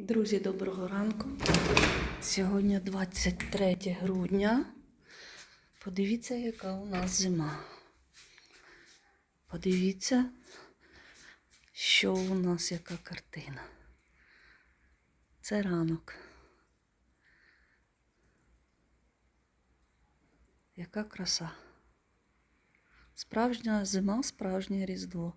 Друзі, доброго ранку. Сьогодні 23 грудня. Подивіться, яка у нас зима. Подивіться, що у нас яка картина. Це ранок. Яка краса. Справжня зима, справжнє різдво.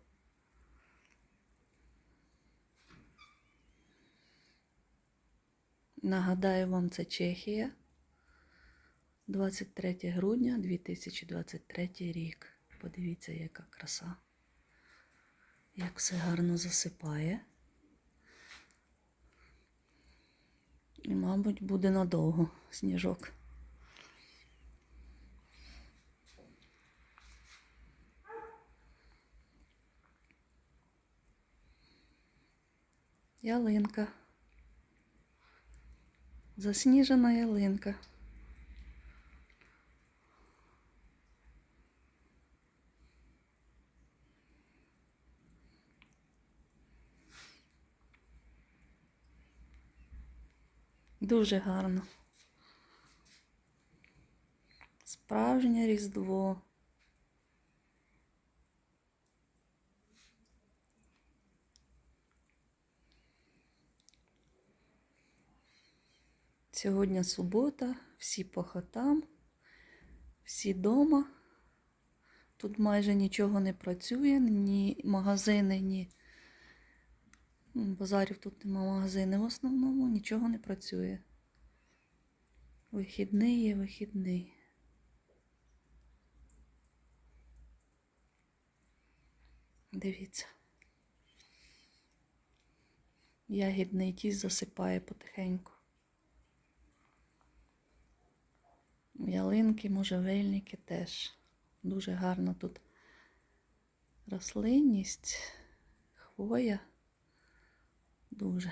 Нагадаю вам, це Чехія. 23 грудня 2023 рік. Подивіться, яка краса. Як все гарно засипає. І, мабуть, буде надовго сніжок. Ялинка. Засніжена ялинка. Дуже гарно. Справжнє різдво. Сьогодні субота, всі по хатам, всі дома. Тут майже нічого не працює, ні магазини, ні базарів тут нема магазини. В основному нічого не працює. Вихідний є вихідний. Дивіться. Ягідний тіс засипає потихеньку. Ялинки, можжевельники теж. Дуже гарна тут рослинність, хвоя. Дуже.